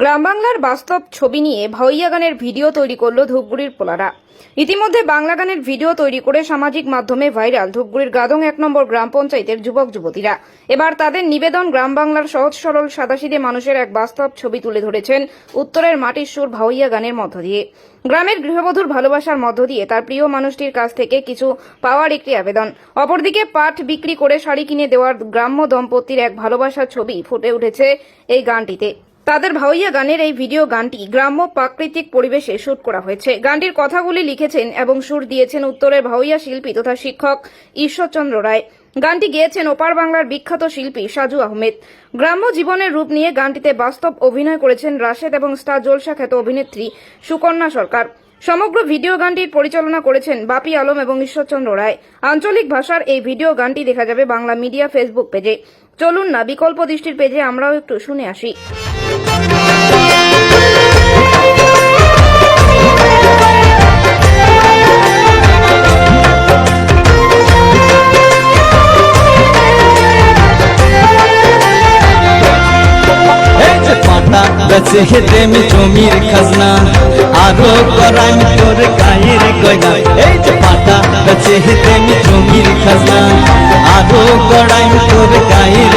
গ্রাম বাংলার বাস্তব ছবি নিয়ে ভাওইয়া গানের ভিডিও তৈরি করল ধূপগুড়ির পোলারা। ইতিমধ্যে বাংলা গানের ভিডিও তৈরি করে সামাজিক মাধ্যমে ভাইরাল ধূপগুড়ির গাদং এক নম্বর গ্রাম পঞ্চায়েতের যুবক যুবতীরা। এবার তাদের নিবেদন গ্রাম বাংলার সহজ সরল সাদাসিদে মানুষের এক বাস্তব ছবি তুলে ধরেছেন উত্তরের মাটির সুর ভাওইয়া গানের মধ্য দিয়ে। গ্রামের গৃহবধূর ভালোবাসার মধ্য দিয়ে তার প্রিয় মানুষটির কাছ থেকে কিছু পাওয়ার একটি আবেদন। অপরদিকে পাট বিক্রি করে শাড়ি কিনে দেওয়ার গ্রাম্য দম্পতির এক ভালোবাসার ছবি ফুটে উঠেছে এই গানটিতে। তাদের ভাওইয়া গানের এই ভিডিও গানটি গ্রাম্য প্রাকৃতিক পরিবেশে শুট করা হয়েছে। গানটির কথাগুলি লিখেছেন এবং সুর দিয়েছেন উত্তরের ভাওইয়া শিল্পী তথা শিক্ষক ঈশ্বরচন্দ্র রায়। গানটি গেয়েছেন ওপার বাংলার বিখ্যাত শিল্পী সাজু আহমেদ। গ্রাম্য জীবনের রূপ নিয়ে গানটিতে বাস্তব অভিনয় করেছেন রাশেদ এবং স্টার জলসা খ্যাত অভিনেত্রী সুকন্যা সরকার। সমগ্র ভিডিও গানটির পরিচালনা করেছেন বাপি আলম এবং ঈশ্বরচন্দ্র রায়। আঞ্চলিক ভাষার এই ভিডিও গানটি দেখা যাবে বাংলা মিডিয়া ফেসবুক পেজে। চলুন না, বিকল্প দৃষ্টির পেজে আমরাও একটু শুনে আসি। বেচে হেতে আমি জমির খাজনা। আরও করাই তোর গায়ের গয়না। এই যে পাতা বেচে হেতে আমি জমির খাজনা। আরও করাই তোর গায়ের